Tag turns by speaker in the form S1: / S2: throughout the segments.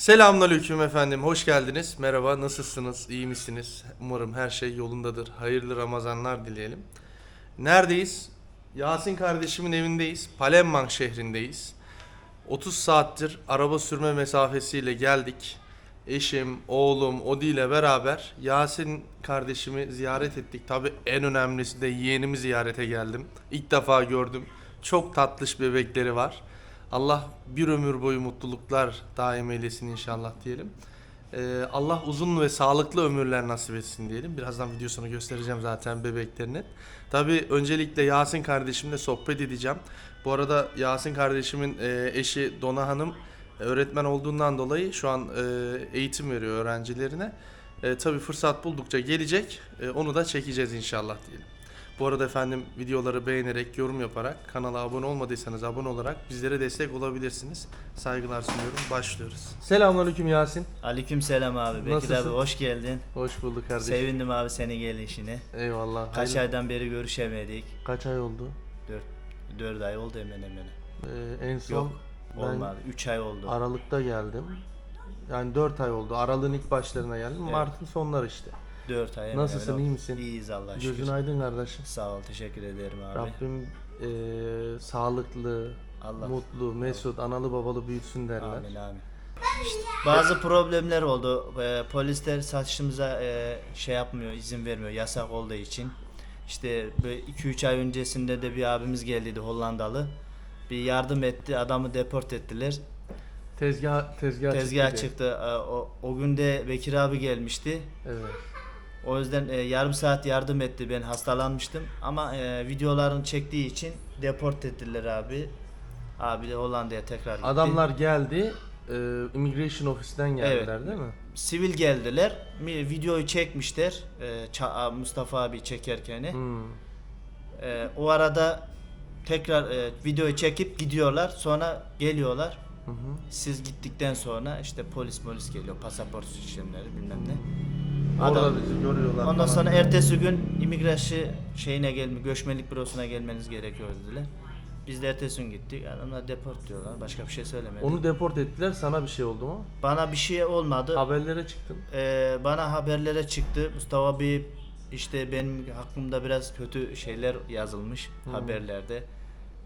S1: Selamünaleyküm efendim. Hoş geldiniz. Merhaba. Nasılsınız? İyi misiniz? Umarım her şey yolundadır. Hayırlı Ramazanlar dileyelim. Neredeyiz? Yasin kardeşimin evindeyiz. Palembang şehrindeyiz. 30 saattir araba sürme mesafesiyle geldik. Eşim, oğlum, Odi ile beraber Yasin kardeşimi ziyaret ettik. Tabi en önemlisi de yeğenimi ziyarete geldim. İlk defa gördüm. Çok tatlış bebekleri var. Allah bir ömür boyu mutluluklar daim eylesin inşallah diyelim. Ee, Allah uzun ve sağlıklı ömürler nasip etsin diyelim. Birazdan videosunu göstereceğim zaten bebeklerini. Tabi öncelikle Yasin kardeşimle sohbet edeceğim. Bu arada Yasin kardeşimin e, eşi Dona Hanım e, öğretmen olduğundan dolayı şu an e, eğitim veriyor öğrencilerine. E, tabi fırsat buldukça gelecek. Onu da çekeceğiz inşallah diyelim. Bu arada efendim videoları beğenerek, yorum yaparak, kanala abone olmadıysanız abone olarak bizlere destek olabilirsiniz. Saygılar sunuyorum. Başlıyoruz. Selamünaleyküm Yasin.
S2: Aleyküm selam abi. Bekir
S1: Nasılsın?
S2: abi hoş geldin.
S1: Hoş bulduk kardeşim.
S2: Sevindim abi senin gelişine.
S1: Eyvallah.
S2: Kaç
S1: Hayırlı-
S2: aydan beri görüşemedik.
S1: Kaç ay oldu?
S2: 4 4 ay oldu hemen hemen.
S1: Ee, en son
S2: Yok
S1: ben
S2: olmadı. 3 ay oldu.
S1: Aralık'ta geldim. Yani 4 ay oldu. Aralığın ilk başlarına geldim. Mart'ın sonları işte.
S2: 4 ay hemen
S1: Nasılsın,
S2: hemen
S1: iyi
S2: oldu.
S1: misin?
S2: İyiyiz Allah şükür.
S1: Gözün aydın kardeşim.
S2: Sağ ol teşekkür ederim abi.
S1: Rabbim e, sağlıklı,
S2: Allah
S1: mutlu, mesut, analı babalı büyütsün derler.
S2: Amin amin. İşte bazı problemler oldu. Ee, polisler satışımıza e, şey yapmıyor, izin vermiyor yasak olduğu için. İşte 2-3 ay öncesinde de bir abimiz geldiydi Hollandalı. Bir yardım etti, adamı deport ettiler.
S1: Tezgah tezgah,
S2: Tezgah
S1: çıktı.
S2: Ee, O, o gün de Bekir abi gelmişti.
S1: Evet.
S2: O yüzden e, yarım saat yardım etti. Ben hastalanmıştım. Ama e, videolarını çektiği için deport ettiler abi. Abi de Hollanda'ya tekrar gitti.
S1: Adamlar geldi. E, immigration ofisten geldiler değil mi?
S2: Sivil geldiler. Mi- Videoyu çekmişler. E, Ça- Mustafa abi çekerken.
S1: Hmm.
S2: E, o arada tekrar e, videoyu çekip gidiyorlar. Sonra geliyorlar.
S1: Hı hı.
S2: Siz gittikten sonra işte polis polis geliyor. Pasaport işlemleri bilmem ne.
S1: Orada
S2: Adam-
S1: bizi görüyorlar.
S2: Ondan
S1: falan.
S2: sonra ertesi gün imigrasyon şeyine gelme, göçmenlik bürosuna gelmeniz gerekiyor dediler. Biz de ertesi gün gittik. Adamlar deport diyorlar. Başka bir şey söylemedi.
S1: Onu deport ettiler. Sana bir şey oldu mu?
S2: Bana bir şey olmadı.
S1: Haberlere çıktın.
S2: Ee, bana haberlere çıktı. Mustafa Bey işte benim hakkımda biraz kötü şeyler yazılmış
S1: Hmm.
S2: haberlerde.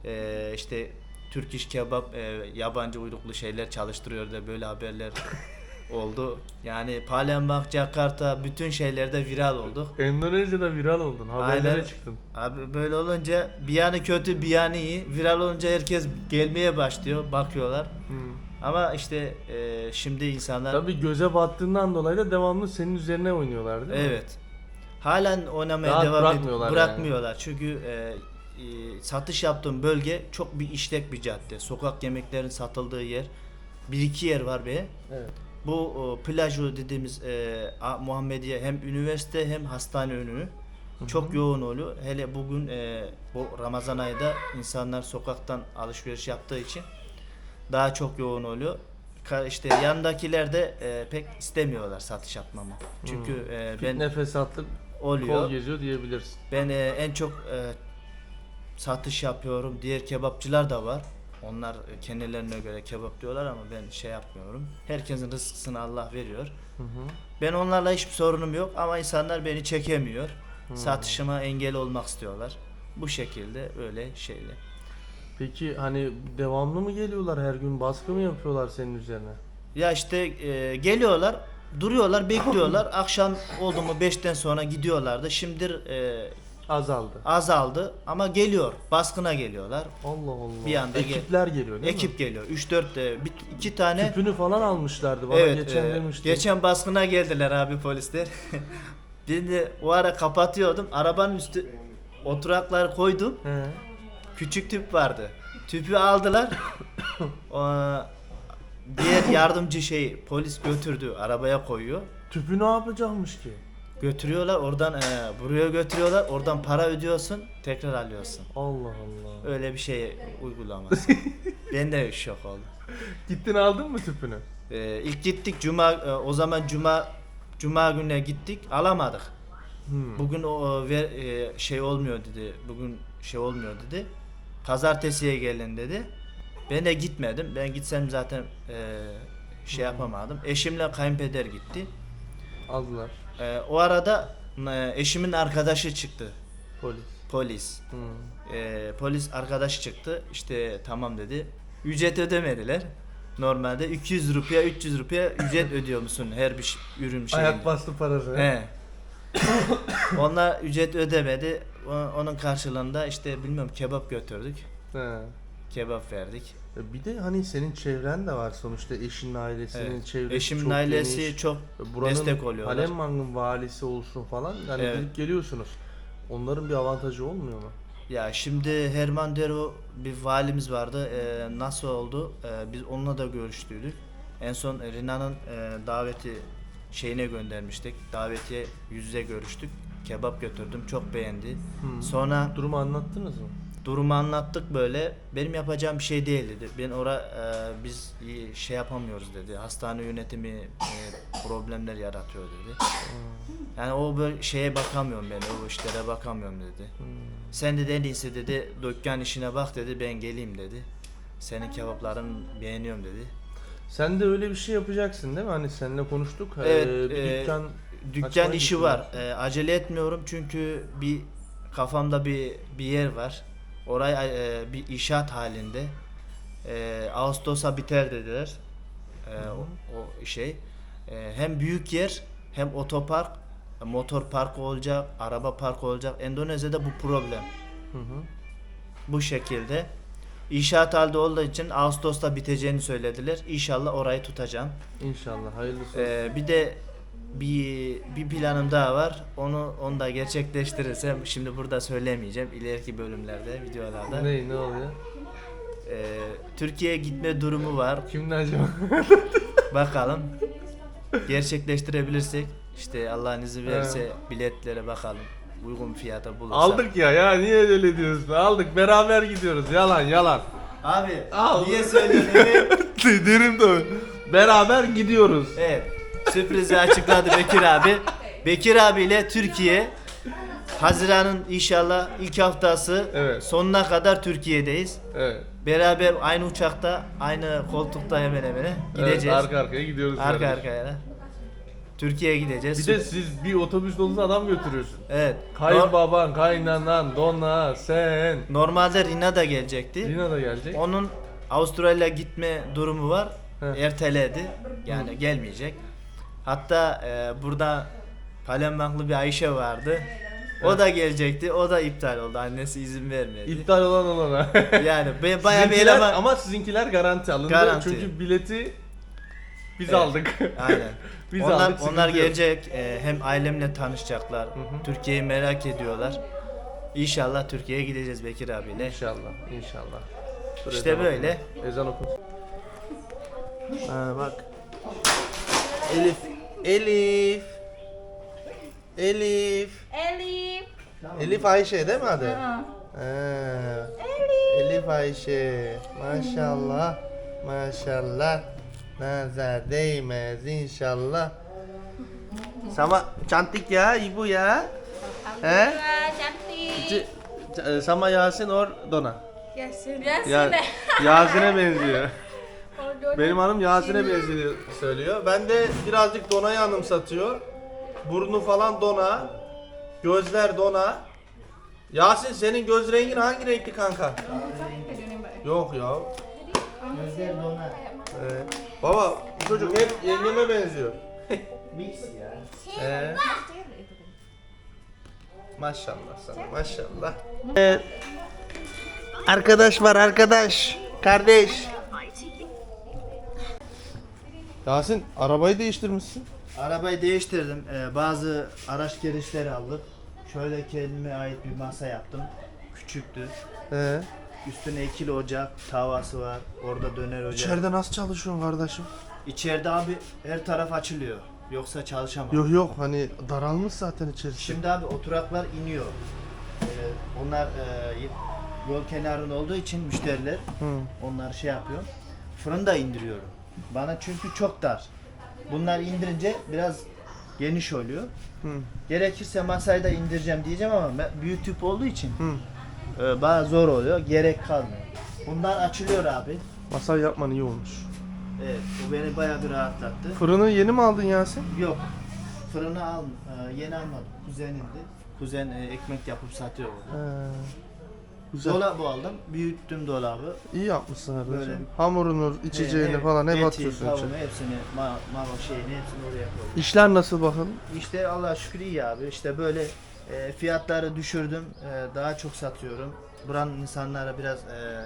S2: Ee, işte Türk iş kebap e, yabancı uyruklu şeyler çalıştırıyor da böyle haberler oldu. Yani Palembang, Jakarta bütün şeylerde viral olduk.
S1: Endonezya'da viral oldun. Haberlere
S2: Aynen.
S1: çıktın.
S2: Abi böyle olunca bir yanı kötü bir yanı iyi. Viral olunca herkes gelmeye başlıyor, bakıyorlar.
S1: Hmm.
S2: Ama işte e, şimdi insanlar
S1: Tabii göze battığından dolayı da devamlı senin üzerine oynuyorlar değil mi?
S2: evet. Halen oynamaya
S1: Rahat
S2: devam
S1: bırakmıyorlar yani.
S2: Bırakmıyorlar. Çünkü e, e, satış yaptığım bölge çok bir işlek bir cadde. Sokak yemeklerin satıldığı yer. Bir iki yer var be.
S1: Evet.
S2: Bu o, plajı dediğimiz e, A- Muhammediye hem üniversite hem hastane önü çok yoğun oluyor. Hele bugün e, bu Ramazan ayında insanlar sokaktan alışveriş yaptığı için daha çok yoğun oluyor. Ka- işte yandakiler de e, pek istemiyorlar satış yapmamı. Çünkü e, ben
S1: Fitne fesatlık
S2: oluyor.
S1: kol geziyor diyebilirsin.
S2: Ben e, en çok e, satış yapıyorum. Diğer kebapçılar da var. Onlar e, kendilerine göre kebap diyorlar ama ben şey yapmıyorum. Herkesin rızkını Allah veriyor.
S1: Hı hı.
S2: Ben onlarla hiçbir sorunum yok ama insanlar beni çekemiyor.
S1: Hmm.
S2: Satışıma engel olmak istiyorlar. Bu şekilde öyle şeyle.
S1: Peki hani devamlı mı geliyorlar her gün baskı mı yapıyorlar senin üzerine?
S2: Ya işte e, geliyorlar, duruyorlar, bekliyorlar. Akşam oldu mu 5'ten sonra gidiyorlardı. Şimdi e,
S1: Azaldı.
S2: azaldı ama geliyor. Baskına geliyorlar.
S1: Allah Allah.
S2: Bir anda gel-
S1: Ekipler geliyor değil
S2: Ekip
S1: mi?
S2: geliyor. 3-4 e, bir, iki tane
S1: Tüpünü falan almışlardı bana
S2: Evet,
S1: geçen
S2: e,
S1: demiştin.
S2: geçen baskına geldiler abi polisler. ben de o ara kapatıyordum. Arabanın üstü oturakları koydum.
S1: He.
S2: Küçük tüp vardı. Tüpü aldılar. O, diğer yardımcı şey polis götürdü. Arabaya koyuyor.
S1: Tüpü ne yapacakmış ki?
S2: Götürüyorlar oradan e, buraya götürüyorlar. Oradan para ödüyorsun. Tekrar alıyorsun.
S1: Allah Allah.
S2: Öyle bir şey uygulaması. ben de şok oldum.
S1: Gittin aldın mı tüpünü?
S2: Ee, ilk gittik cuma e, o zaman cuma cuma gününe gittik alamadık.
S1: Hmm.
S2: Bugün o ver, e, şey olmuyor dedi. Bugün şey olmuyor dedi. Pazartesiye gelin dedi. Ben de gitmedim. Ben gitsem zaten e, Şey yapamadım. Eşimle kayınpeder gitti.
S1: Aldılar.
S2: Ee, o arada e, eşimin arkadaşı çıktı.
S1: Polis.
S2: Polis. Ee, polis arkadaş çıktı. İşte tamam dedi. Ücret ödemediler. Normalde 200 rupiye 300 rupiye ücret ödüyor musun her bir ş- ürün şeyinde.
S1: Ayak bastı parası.
S2: He. Onlar ücret ödemedi. O- Onun karşılığında işte bilmiyorum kebap götürdük.
S1: He.
S2: Kebap verdik.
S1: Bir de hani senin çevren de var sonuçta eşinin ailesinin
S2: Evet.
S1: çevresi
S2: Eşimin
S1: çok
S2: ailesi
S1: geniş.
S2: çok
S1: Buranın
S2: destek oluyorlar.
S1: Palembang'ın valisi olsun falan yani
S2: Evet.
S1: gidip geliyorsunuz. Onların bir avantajı olmuyor mu?
S2: Ya şimdi Herman Dero bir valimiz vardı. Ee, nasıl oldu? Ee, biz onunla da görüştüydük. En son Rina'nın e, daveti şeyine göndermiştik. Davetiye yüz yüze görüştük. Kebap götürdüm. Çok beğendi.
S1: Hı.
S2: Sonra
S1: Durumu anlattınız mı?
S2: Durumu anlattık böyle. Benim yapacağım bir şey değil dedi. Ben ora e, biz iyi şey yapamıyoruz dedi. Hastane yönetimi e, problemler yaratıyor dedi. Yani o böyle şeye bakamıyorum ben. O işlere bakamıyorum dedi. Sen de en iyisi dedi dükkan işine bak dedi ben geleyim dedi. Senin kebapların beğeniyorum dedi.
S1: Sen de öyle bir şey yapacaksın değil mi? Hani seninle konuştuk.
S2: Evet,
S1: Ee, bir
S2: e,
S1: dükkan
S2: Dükkan
S1: Açmayı
S2: işi var.
S1: düşünüyorsun.
S2: Ee, acele etmiyorum çünkü bir kafamda bir bir yer var. Orayı e, bir inşaat halinde. Ee, Ağustos'a biter dediler. Ee, o, o şey. Ee, hem büyük yer hem otopark, motor parkı olacak, araba parkı olacak. Endonezya'da bu problem.
S1: Hı hı.
S2: Bu şekilde. İnşaat halde olduğu için Ağustos'ta biteceğini söylediler. İnşallah orayı tutacağım.
S1: İnşallah hayırlısı.
S2: Ee, bir de bir bir planım daha var. Onu onu da gerçekleştirirsem şimdi burada söylemeyeceğim. İleriki bölümlerde, videolarda.
S1: ne ne oluyor?
S2: Ee, Türkiye'ye gitme durumu var.
S1: Kimle acaba?
S2: Bakalım. Gerçekleştirebilirsek işte Allah'ın izin verirse biletlere bakalım. Uygun fiyata bulursak.
S1: Aldık ya ya niye öyle diyorsun? Aldık beraber gidiyoruz. Yalan yalan.
S2: Abi
S1: Al.
S2: niye söylüyorsun?
S1: Derim de. Beraber gidiyoruz.
S2: Evet. Sürprizi açıkladı Bekir abi. Bekir abiyle Türkiye Haziran'ın inşallah ilk haftası
S1: Evet.
S2: sonuna kadar Türkiye'deyiz.
S1: Evet.
S2: Beraber aynı uçakta, aynı koltukta hemen hemen gideceğiz.
S1: Evet, arka arkaya gidiyoruz.
S2: arka
S1: kardeşim.
S2: arkaya. Türkiye'ye gideceğiz.
S1: Bir de siz bir otobüs dolusu adam götürüyorsun.
S2: evet. Nor-
S1: Kayınbaban, kaynanan, dona, sen.
S2: normalde Rina da gelecekti.
S1: Lina da gelecek.
S2: Onun Avustralya gitme durumu var.
S1: He.
S2: Erteledi. Yani gelmeyecek. Hatta e, burada Palembanglı bir Ayşe vardı. O da gelecekti. O da iptal oldu. Annesi izin vermedi.
S1: İptal olan olana.
S2: yani be- bayağı bir
S1: Sizinkiler-
S2: eleman.
S1: Ama sizinkiler garanti alındı.
S2: Garanti.
S1: Çünkü bileti biz
S2: Evet.
S1: aldık.
S2: Aynen.
S1: biz
S2: onlar
S1: aldık. sıkıntı
S2: onlar
S1: yok.
S2: gelecek. e, hem ailemle tanışacaklar.
S1: hı.
S2: Türkiye'yi merak ediyorlar. İnşallah Türkiye'ye gideceğiz Bekir abiyle.
S1: İnşallah, inşallah. Dur,
S2: İşte
S1: ezan
S2: böyle.
S1: okun. Ezan okun. Ha bak. Elif. Elif. Elif.
S3: Elif.
S1: Elif Ayşe değil mi adı? Ha. Elif Ayşe. Maşallah. Maşallah. Nazar değmez inşallah. Sama cantik ya ibu ya.
S3: Alhamdulillah cantik.
S1: C- c- sama Yasin or Dona.
S3: Yasin. Yasin.
S1: Ya, Yasin'e benziyor.
S3: Orada
S1: Benim hanım Yasin'e benziyor söylüyor. Ben de birazcık Dona'yı anımsatıyor. Burnu falan Dona. Gözler Dona. Yasin senin göz rengin hangi renkli kanka? Yok ya.
S2: Gözler dona.
S1: Ee, baba bu çocuk hep yengeme benziyor.
S2: Mix ya.
S1: Ee, maşallah sana maşallah. Evet. Arkadaş var arkadaş. Kardeş. Yasin arabayı değiştirmişsin.
S2: Arabayı değiştirdim. Ee, bazı araç gereçleri aldık. Şöyle kendime ait bir masa yaptım. Küçüktü.
S1: Ee,
S2: Üstüne ikili ocak, tavası var. Orada döner ocak.
S1: içeride nasıl çalışıyorsun kardeşim?
S2: İçeride abi her taraf açılıyor. Yoksa çalışamam.
S1: Yok yok hani daralmış zaten içerisi.
S2: Şimdi abi oturaklar iniyor. Ee, onlar e, yol kenarında olduğu için müşteriler
S1: Hı.
S2: onlar şey yapıyor. Fırını da indiriyorum. Bana çünkü çok dar. Bunlar indirince biraz geniş oluyor.
S1: Hı.
S2: Gerekirse masayı da indireceğim diyeceğim ama büyük tüp olduğu için
S1: Hı.
S2: e, bana zor oluyor. Gerek kalmıyor. Bunlar açılıyor abi.
S1: Masaj yapman iyi olmuş.
S2: Evet, bu beni bayağı bir rahatlattı.
S1: Fırını yeni mi aldın Yasin?
S2: Yok, fırını al, e, yeni almadım. Kuzenindi. Kuzen e, ekmek yapıp satıyor orada.
S1: He. Güzel.
S2: Dolabı aldım, büyüttüm dolabı.
S1: İyi yapmışsın kardeşim.
S2: Böyle.
S1: Hamurunu, içeceğini
S2: Evet,
S1: falan hep
S2: eti,
S1: atıyorsun
S2: tavuğunu,
S1: içine.
S2: hepsini, ma mama şeyini hepsini oraya koydum.
S1: İşler nasıl bakalım?
S2: İşte Allah şükür iyi abi. İşte böyle e, fiyatları düşürdüm. E, daha çok satıyorum. Buranın insanlara biraz e,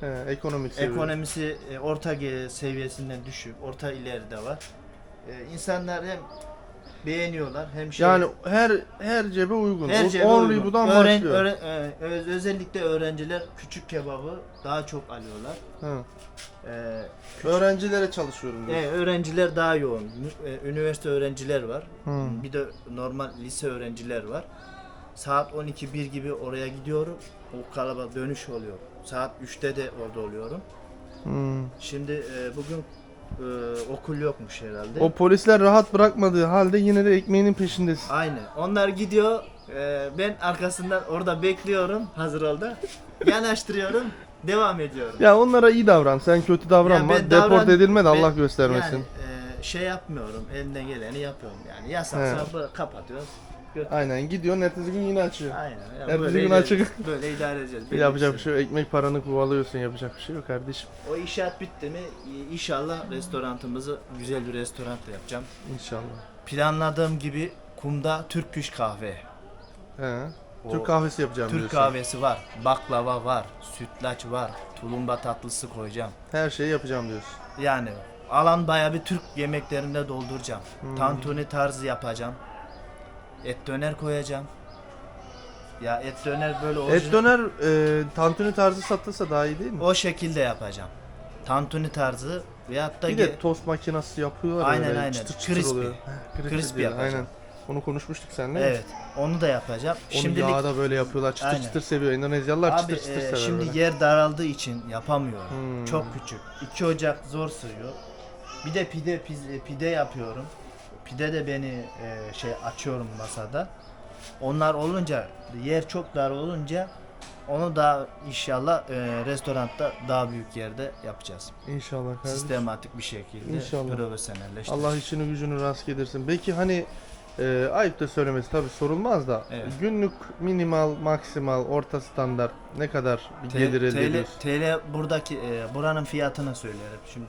S1: He, ekonomik seviye.
S2: ekonomisi e, orta seviyesinden düşük. Orta ileride var. E, insanlar hem beğeniyorlar hem şey
S1: Yani her her cebe uygun.
S2: her cebe
S1: 10
S2: uygun.
S1: ribudan
S2: Öğren-
S1: başlıyor.
S2: öğren- e, öz- özellikle öğrenciler küçük kebabı daha çok alıyorlar.
S1: He.
S2: E,
S1: Öğrencilere çalışıyorum diyor.
S2: e, öğrenciler daha yoğun. E, Üniversite öğrenciler var.
S1: Hmm.
S2: Bir de normal lise öğrenciler var. Saat 12-1 gibi oraya gidiyorum. O kalabalık dönüş oluyor. Saat 3'te de orada oluyorum.
S1: Hmm.
S2: Şimdi e, bugün e, okul yokmuş herhalde.
S1: O polisler rahat bırakmadığı halde yine de ekmeğinin peşindesin.
S2: Aynen. Onlar gidiyor. e, ben arkasından orada bekliyorum. Hazır ol da. Yanaştırıyorum. Devam ediyorum.
S1: Ya onlara iyi davran. Sen kötü davranma.
S2: Ya ben
S1: Deport
S2: davran-
S1: edilme de
S2: ben-
S1: Allah göstermesin.
S2: Yani e, şey yapmıyorum. Elimden geleni yapıyorum yani. Yasaksa
S1: He.
S2: böyle kapatıyoruz. Göt-
S1: Aynen gidiyor ertesi gün yine açıyor.
S2: Aynen. Ya
S1: Ertesi
S2: böyle
S1: gün
S2: idare-
S1: açık.
S2: Böyle idare edeceğiz. Benim
S1: Yapacak bir
S2: işim.
S1: şey yok. Ekmek paranı kovalıyorsun. Yapacak bir şey yok kardeşim.
S2: O inşaat bitti mi inşallah restorantımızı güzel bir restoranla yapacağım.
S1: İnşallah.
S2: Planladığım gibi kumda Türk Güç kahve.
S1: He. Türk kahvesi yapacağım
S2: Türk
S1: diyorsun.
S2: kahvesi var, baklava var, sütlaç var, tulumba tatlısı koyacağım.
S1: Her şeyi yapacağım diyorsun.
S2: Yani alan baya bir Türk yemeklerinde dolduracağım.
S1: Hmm.
S2: Tantuni tarzı yapacağım. Et döner koyacağım. Ya et döner böyle
S1: Et
S2: orijinal-
S1: döner e, tantuni tarzı satılsa daha iyi değil mi?
S2: o şekilde yapacağım. Tantuni tarzı veyahut da
S1: bir de tost makinesi yapıyorlar
S2: Aynen,
S1: öyle
S2: aynen.
S1: çıtır çıtır
S2: Crispy.
S1: oluyor. Heh,
S2: crispy
S1: diyor,
S2: yapacağım.
S1: Aynen. Onu konuşmuştuk seninle.
S2: Evet, onu da yapacağım.
S1: Onu
S2: Şimdilik
S1: yağda böyle yapıyorlar. Çıtır
S2: Aynen.
S1: çıtır seviyor. Endonezyalılar
S2: Abi
S1: çıtır çıtır
S2: e,
S1: sever
S2: şimdi
S1: böyle.
S2: yer daraldığı için yapamıyorum.
S1: Hmm.
S2: Çok küçük. 2 ocak zor sığıyor. Bir de pide piz- pide yapıyorum. Pide de beni e, şey açıyorum masada. Onlar olunca yer çok dar olunca onu da inşallah e, restoranda daha büyük yerde yapacağız.
S1: İnşallah kardeşim.
S2: Sistematik bir şekilde
S1: İnşallah.
S2: profesyonelleştireceğiz.
S1: Allah işini gücünü rast getirsin. Peki hani e, ayıp da söylemesi tabii sorulmaz da
S2: Evet.
S1: günlük minimal, maksimal, orta standart ne kadar bir
S2: T-
S1: gelir elde
S2: TL? TL buradaki e, buranın fiyatını söylerim. Şimdi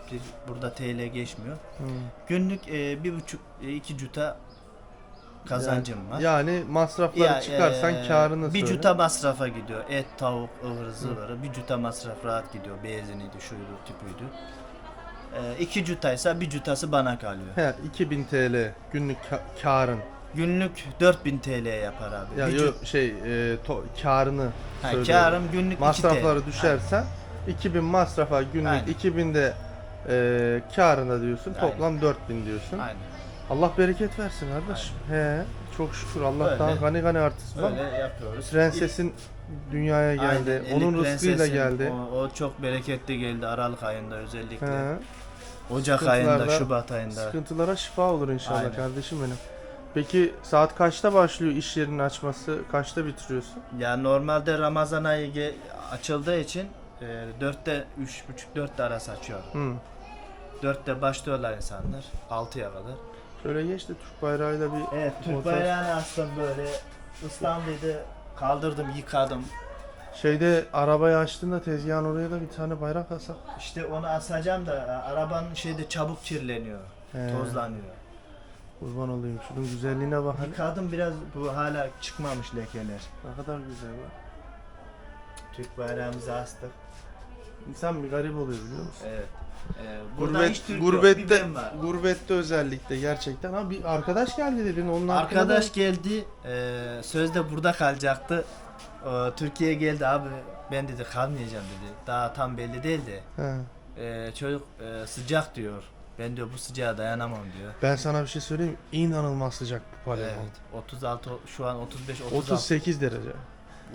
S2: burada TL geçmiyor.
S1: Hmm.
S2: Günlük e, bir buçuk e, iki cuta kazancım var.
S1: Yani masrafları
S2: Ya,
S1: çıkarsan
S2: e,
S1: karını
S2: bir
S1: söyle.
S2: cuta masrafa gidiyor. Et, tavuk, ıvır zıvırı. Bir cuta masraf rahat gidiyor. Benziniydi, şuydu, tüpüydü. E, iki cutaysa bir cutası bana kalıyor.
S1: He, 2000 TL günlük ka- karın.
S2: Günlük 4000 TL yapar abi.
S1: Ya
S2: bir
S1: yo,
S2: cut-
S1: şey e, to, karını
S2: ha,
S1: söylüyorum.
S2: karım günlük 2
S1: Masrafları
S2: TL.
S1: düşersen 2000 masrafa günlük
S2: Aynen.
S1: 2000 de e, karına diyorsun.
S2: Aynen.
S1: Toplam 4000 diyorsun.
S2: Aynen.
S1: Allah bereket versin kardeş. He, çok şükür Allah
S2: Öyle.
S1: gani gani artırsın.
S2: Öyle yapıyoruz.
S1: Prensesin dünyaya geldi.
S2: Aynen,
S1: Onun rızkıyla geldi.
S2: O, o çok bereketli geldi Aralık ayında özellikle.
S1: He.
S2: Ocak ayında, Şubat ayında.
S1: Sıkıntılara şifa olur inşallah
S2: Aynen.
S1: kardeşim benim. Peki saat kaçta başlıyor iş yerinin açması? Kaçta bitiriyorsun?
S2: Ya normalde Ramazan ayı ge- açıldığı için e, 4'te 3.30 4'te arası açıyor.
S1: Hı.
S2: 4'te başlıyorlar insanlar 6'ya kadar.
S1: Şöyle geç de Türk bayrağıyla bir
S2: Evet Türk
S1: Motor-
S2: bayrağını astım böyle ıslandıydı kaldırdım yıkadım.
S1: Şeyde arabayı açtığında tezgahın oraya da bir tane bayrak asak.
S2: İşte onu asacağım da arabanın şeyde çabuk kirleniyor.
S1: He.
S2: Tozlanıyor.
S1: Kurban olayım şunun güzelliğine bak.
S2: Yıkadım biraz bu hala çıkmamış lekeler.
S1: Ne kadar güzel bak.
S2: Türk bayrağımızı astık.
S1: İnsan bir garip oluyor biliyor musun?
S2: Evet. Ee, burada hiç
S1: Gurbet,
S2: Türk yok, bir
S1: gurbette,
S2: ben var.
S1: gurbette özellikle gerçekten. Ha bir arkadaş geldi dedin onun hakkında
S2: Arkadaş
S1: da-
S2: geldi, e, sözde burada kalacaktı. E, Türkiye'ye geldi abi, ben dedi kalmayacağım dedi. Daha tam belli değil de.
S1: He.
S2: E, çocuk e, sıcak diyor. Ben diyor bu sıcağa dayanamam diyor.
S1: Ben sana bir şey söyleyeyim mi? İnanılmaz sıcak bu Palembang.
S2: Evet. 36 şu an 35 36
S1: 38 derece.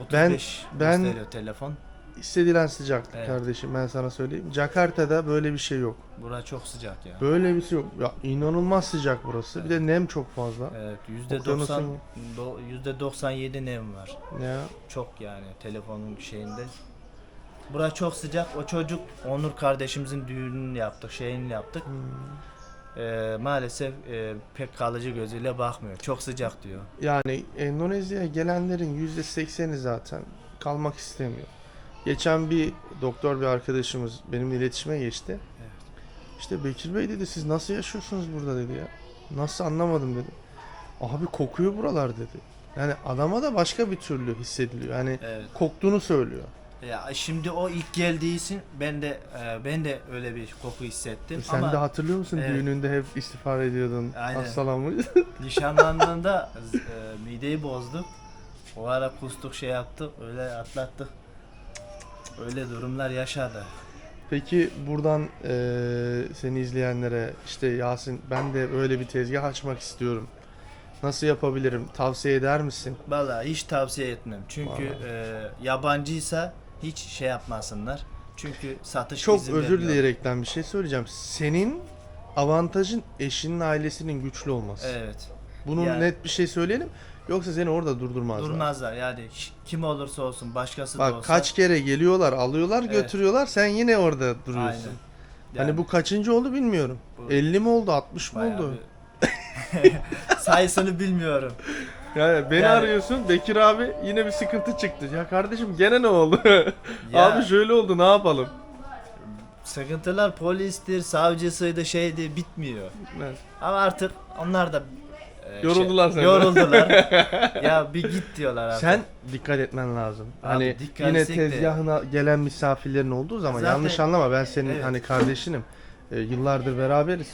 S2: 35
S1: ben-
S2: gösteriyor telefon.
S1: Hissedilen sıcaklık
S2: Evet.
S1: kardeşim ben sana söyleyeyim. Jakarta'da böyle bir şey yok.
S2: Bura çok sıcak ya.
S1: Böyle bir şey yok. Ya inanılmaz sıcak burası. Bir de nem çok fazla.
S2: Evet, yüzde
S1: Okyanusun-
S2: 90 do- yüzde 97 nem var.
S1: Ya
S2: Çok yani telefonun şeyinde. Bura çok sıcak. O çocuk Onur kardeşimizin düğününü yaptık, şeyini yaptık. Ee, maalesef e, pek kalıcı gözüyle bakmıyor. Çok sıcak diyor.
S1: Yani Endonezya'ya gelenlerin %80'i zaten kalmak istemiyor. Geçen bir doktor bir arkadaşımız benimle iletişime geçti. İşte Bekir Bey dedi siz nasıl yaşıyorsunuz burada dedi ya. Nasıl anlamadım dedi. Abi kokuyor buralar dedi. Yani adama da başka bir türlü hissediliyor. Yani
S2: Evet.
S1: koktuğunu söylüyor.
S2: Ya şimdi o ilk geldiği için ben de e, ben de öyle bir koku hissettim.
S1: E Sen
S2: Ama
S1: de hatırlıyor musun
S2: Evet.
S1: düğününde hep istiğfar ediyordun. Hastalanmış.
S2: nişanlandığında e, mideyi bozduk. O ara kustuk şey yaptık. Öyle atlattık. Öyle durumlar yaşadı.
S1: Peki buradan eee, seni izleyenlere işte Yasin ben de öyle bir tezgah açmak istiyorum. Nasıl yapabilirim? Tavsiye eder misin?
S2: Vallahi hiç tavsiye etmem. Çünkü e, yabancıysa hiç şey yapmasınlar. Çünkü satış
S1: Çok
S2: izin
S1: özür
S2: vermiyor.
S1: dileyerekten bir şey söyleyeceğim. Senin avantajın eşinin ailesinin güçlü olması.
S2: Evet.
S1: Bunu
S2: Yani-
S1: net bir şey söyleyelim. Yoksa seni orada durdurmazlar.
S2: Durmazlar yani ş- kim olursa olsun başkası da
S1: Bak
S2: olsa.
S1: kaç kere geliyorlar, alıyorlar,
S2: Evet.
S1: götürüyorlar. Sen yine orada duruyorsun.
S2: Aynen.
S1: Hani
S2: Yani
S1: bu kaçıncı oldu bilmiyorum.
S2: Bu-
S1: 50 mi oldu, 60 mı
S2: bayağı
S1: oldu?
S2: bir- sayısını bilmiyorum.
S1: Yani beni
S2: Yani-
S1: arıyorsun Bekir abi yine bir sıkıntı çıktı. Ya kardeşim gene ne oldu?
S2: Ya-
S1: abi şöyle oldu ne yapalım?
S2: Sıkıntılar polistir, savcısıydı, şeydi bitmiyor.
S1: Evet.
S2: Ama artık onlar da e,
S1: Yoruldular senden.
S2: Yoruldular. ya bir git diyorlar artık.
S1: Sen dikkat etmen lazım.
S2: Abi
S1: hani
S2: dikkat
S1: yine
S2: etsek de-
S1: tezgahına gelen misafirlerin olduğu zaman
S2: Zaten-
S1: yanlış anlama ben senin
S2: Evet.
S1: hani kardeşinim. E, yıllardır beraberiz.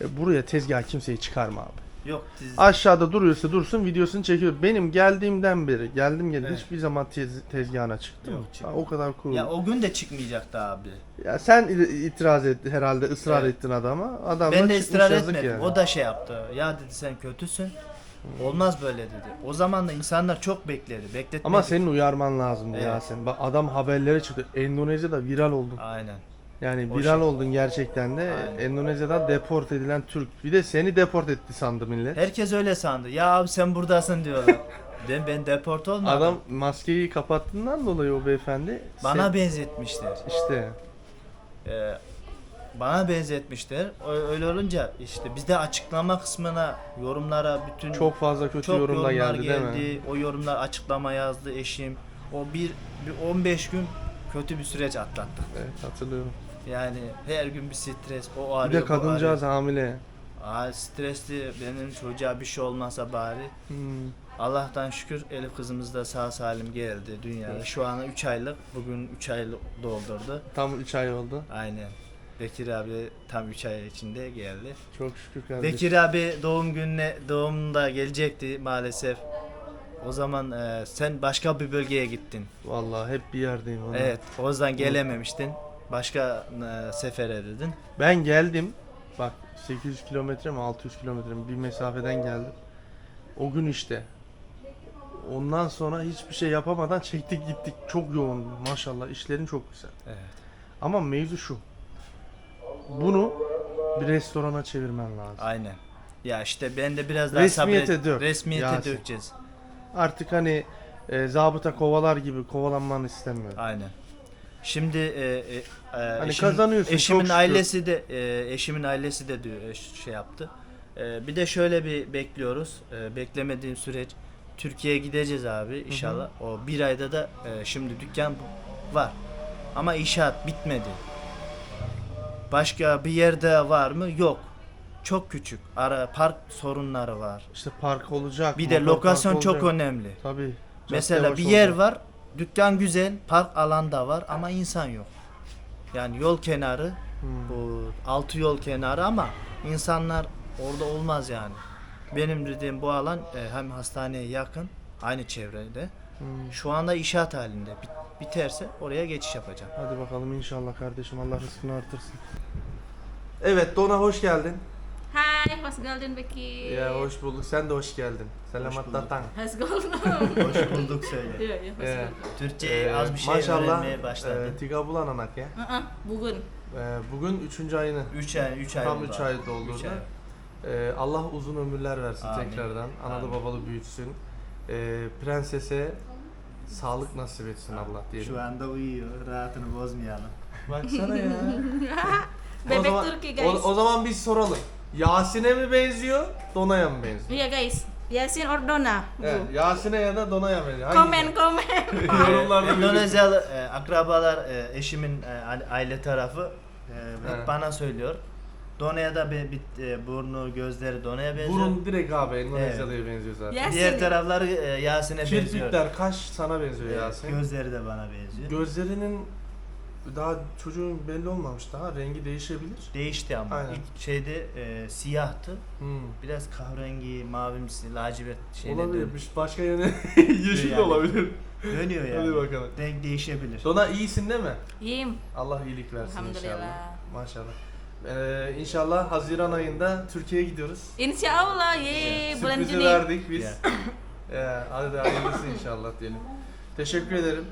S1: E, buraya tezgah kimseyi çıkarma abi.
S2: Yok diz-
S1: Aşağıda duruyorsa dursun videosunu çekiyor. Benim geldiğimden beri geldim geldim
S2: Evet.
S1: hiçbir zaman tez, tezgahına.
S2: Yok,
S1: Ha,
S2: çıkmadı.
S1: o kadar kurulu.
S2: ya
S1: Ya,
S2: o gün de çıkmayacaktı abi.
S1: sen i- itiraz et herhalde ısrar
S2: Evet.
S1: ettin adama. Adam
S2: Ben de
S1: çıkmış
S2: ısrar
S1: yazık
S2: etmedim.
S1: yani.
S2: O da şey yaptı. Ya dedi sen kötüsün. Olmaz böyle dedi. O zaman da insanlar çok bekledi. Bekletmedi.
S1: Ama senin uyarman lazımdı
S2: Evet.
S1: Yasin. Bak adam haberlere çıktı. Endonezya'da viral oldun.
S2: Aynen.
S1: Yani
S2: O
S1: viral
S2: şey-
S1: oldun gerçekten de.
S2: Aynen.
S1: Endonezya'dan deport edilen Türk. Bir de seni deport etti sandı millet.
S2: Herkes öyle sandı. Ya abi sen buradasın diyorlar. ben ben deport olmadım.
S1: Adam maskeyi kapattığından dolayı o beyefendi.
S2: bana
S1: sen-
S2: benzetmişler.
S1: işte
S2: Ee, bana benzetmişler. Öyle olunca işte bizde açıklama kısmına, yorumlara bütün
S1: çok fazla kötü
S2: çok yorumlar
S1: geldi,
S2: geldi.
S1: değil mi?
S2: O yorumlar açıklama yazdı eşim. O bir, bir 15 gün kötü bir süreç atlattık.
S1: Evet hatırlıyorum.
S2: Yani her gün bir stres. O
S1: Bir
S2: arıyor,
S1: de
S2: bu arıyor.
S1: kadıncağız hamile.
S2: Aa, stresli. Benim çocuğa bir şey olmasa bari.
S1: Hmm.
S2: Allah'tan şükür Elif kızımız da sağ salim geldi dünyaya. Şu an 3 aylık. Bugün 3 aylık doldurdu.
S1: Tam 3 ay oldu.
S2: Aynen. Bekir abi tam 3 ay içinde geldi.
S1: Çok şükür kardeşim.
S2: Bekir abi doğum gününe doğumunda gelecekti maalesef. O zaman e, sen başka bir bölgeye gittin.
S1: Vallahi hep bir yerdeyim. ona.
S2: Evet, o yüzden gelememiştin. Başka e, sefere dedin.
S1: Ben geldim. Bak 800 kilometre mi 600 kilometre mi bir mesafeden geldim. O gün işte. Ondan sonra hiçbir şey yapamadan çektik gittik. Çok yoğun maşallah işlerin çok güzel.
S2: Evet.
S1: Ama mevzu şu. Bunu bir restorana çevirmen lazım.
S2: Aynen. Ya işte ben de biraz daha
S1: Resmiyete
S2: sabret-
S1: dök,
S2: Resmiyete
S1: Yasin.
S2: dökeceğiz.
S1: Artık hani e, zabıta kovalar gibi kovalanmanı istemiyorum.
S2: Aynen. Şimdi e, e, e,
S1: Hani
S2: eşim-
S1: kazanıyorsun,
S2: Eşimin
S1: çok şükür.
S2: ailesi de e, eşimin ailesi de diyor e, şey yaptı. E, bir de şöyle bir bekliyoruz. E, beklemediğim süreç Türkiye'ye gideceğiz abi inşallah. O bir ayda da e, şimdi dükkan var. Ama inşaat bitmedi. Başka bir yerde var mı? Yok. Çok küçük. Ara park sorunları var.
S1: İşte park olacak.
S2: Bir de lokasyon çok
S1: olacak.
S2: önemli.
S1: Tabii.
S2: Mesela bir yer
S1: olacak.
S2: var, dükkan güzel, park alanda var ama insan yok. Yani yol kenarı,
S1: Hmm.
S2: bu altı yol kenarı ama insanlar orada olmaz yani. Benim dediğim bu alan e, hem hastaneye yakın, aynı çevrede.
S1: Hmm.
S2: Şu anda inşaat halinde. Bit- biterse oraya geçiş yapacağım.
S1: Hadi bakalım inşallah kardeşim Allah rızkını artırsın. Evet Dona hoş geldin.
S3: Hai, hoş geldin Becky.
S1: Ya hoş bulduk. Sen de hoş geldin. Selamat
S2: bulduk.
S1: datang.
S3: Hoş geldin.
S2: Hoş bulduk söyle.
S3: Iya, iya, hoş
S1: Ee,
S3: geldin.
S2: Türkçe az bir şey
S1: maşallah
S2: öğrenmeye başladı.
S1: e, tiga bulan anak ya.
S3: Bugün.
S1: E, bugün üçüncü ayını.
S2: 3 ay, 3 ay
S1: Tam
S2: oldu
S1: üç ay doldurdu.
S2: Üç ay.
S1: E, Allah uzun ömürler versin
S2: Amin.
S1: tekrardan. Analı
S2: Amin.
S1: babalı büyütsün. E, prensese sağlık nasip etsin Allah diyelim.
S2: Şu anda uyuyor. Rahatını bozmayalım.
S1: Baksana ya. o,
S3: Bebek Turki
S1: o,
S3: guys.
S1: o zaman biz soralım. Yasin'e mi benziyor, Dona'ya mı benziyor?
S3: Iya guys. Yasin or Dona? Bu.
S1: Evet, Yasin'e ya da Dona'ya mı benziyor? Hangisi?
S3: Komen komen.
S1: Yorumlarda belirtin.
S2: Endonezyalı e, akrabalar, e, eşimin e, a- aile tarafı e, hep
S1: He.
S2: bana söylüyor. Dona'ya da bir, bir e, burnu, gözleri Dona'ya benziyor.
S1: Burun direkt abi Endonezyalı'ya benziyor zaten.
S3: Yasin.
S2: Diğer tarafları e, Yasin'e benziyor.
S1: Kirpikler, kaş sana benziyor
S2: Evet,
S1: Yasin.
S2: Gözleri de bana benziyor.
S1: Gözlerinin daha çocuğun belli olmamış daha rengi değişebilir.
S2: Değişti ama.
S1: Aynen.
S2: İlk şeyde e, siyahtı.
S1: Hmm.
S2: Biraz kahverengi, mavimsi, lacivert şeyler dön-
S1: Olabilir. Başka yöne yeşil de
S2: Yani.
S1: olabilir.
S2: dönüyor yani.
S1: Hadi bakalım.
S2: Renk değişebilir.
S1: Dona iyisin değil mi?
S3: Yim.
S1: Allah iyilik versin inşallah. Maşallah. Ee, inşallah Haziran ayında Türkiye'ye gidiyoruz.
S3: Insya Allah ye bulan
S1: Sürprizi
S3: Juni.
S1: verdik biz.
S2: Ya.
S1: Ee, hadi hayırlısı inşallah diyelim. Teşekkür ederim.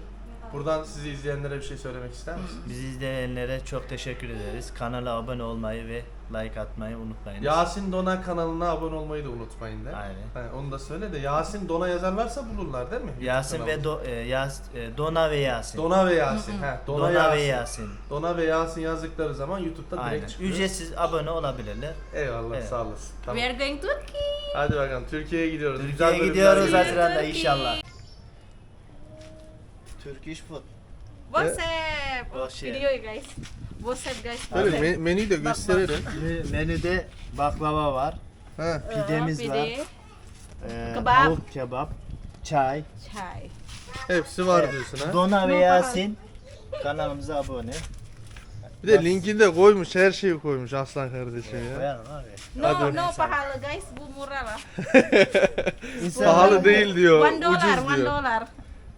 S1: Buradan sizi izleyenlere bir şey söylemek ister misiniz?
S2: Bizi izleyenlere çok teşekkür ederiz. Kanala abone olmayı ve like atmayı unutmayınız.
S1: Yasin Dona kanalına abone olmayı da unutmayın de.
S2: Aynen.
S1: Ha, onu da söyle de Yasin Dona yazarlarsa bulurlar değil mi? YouTube
S2: Yasin ve Do, e, Yas, e, Dona ve Yasin.
S1: Dona ve Yasin. He, Dona,
S2: Dona,
S1: Yasin.
S2: ve Yasin.
S1: Dona ve Yasin yazdıkları zaman YouTube'da
S2: Aynen.
S1: direkt çıkıyor.
S2: Ücretsiz abone olabilirler.
S1: Eyvallah
S2: Evet.
S1: sağ olasın. Tamam.
S3: We are going Turkey.
S1: Hadi bakalım Türkiye'ye gidiyoruz. Güzel
S2: Türkiye'ye
S1: bölümler
S2: gidiyoruz
S1: geliyor.
S2: Haziran'da inşallah. Turkish food.
S3: WhatsApp.
S2: WhatsApp.
S3: Video ya guys. WhatsApp guys.
S1: Böyle
S3: WhatsApp.
S1: me- menüyü de gösterelim.
S2: Menü- Menüde baklava var.
S1: Ha.
S2: Pidemiz
S3: Pide,
S2: var. E,
S3: Kebap.
S2: Tavuk kebap. Çay.
S3: Çay.
S1: Hepsi var diyorsun ha.
S2: Dona ve Yasin. Kanalımıza abone.
S1: Bir de linkini de koymuş, her şeyi koymuş aslan kardeşim ya.
S2: Koyalım abi.
S3: No,
S1: Hadi.
S3: no pahala guys. Bu murah lah.
S1: Pahalı değil diyor,
S3: One dollar,
S1: ucuz
S3: one
S1: diyor.
S3: dollar.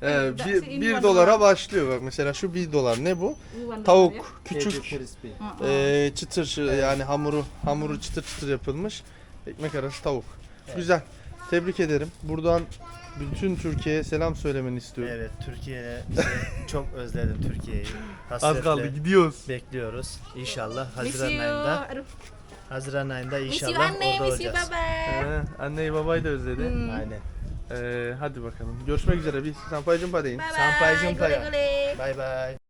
S1: Ee,
S3: That's
S1: bir,
S3: in
S1: bir dolara
S3: dollar.
S1: başlıyor bak mesela şu bir dolar ne bu? Tavuk
S2: Küçük. crispy.
S3: Uh-uh.
S1: ee, çıtır çı- yani hamuru hamuru çıtır çıtır yapılmış ekmek arası tavuk. Güzel. Tebrik ederim. Buradan bütün Türkiye'ye selam söylemeni istiyorum.
S2: Evet Türkiye'ye çok özledim Türkiye'yi.
S1: Az
S2: Hasretle
S1: kaldı gidiyoruz.
S2: bekliyoruz. İnşallah
S3: Miss
S2: Haziran
S3: you.
S2: ayında. Haziran ayında
S3: Miss you
S2: inşallah
S3: anne,
S2: orada
S3: miss you
S2: olacağız.
S3: baba.
S1: Ee, anneyi babayı da özledi.
S3: Hmm.
S2: Aynen.
S1: Ee, hadi bakalım. Görüşmek üzere. Bir sampai jumpa deyin.
S3: Bye bye.
S2: Sampai jumpa. Bay bay.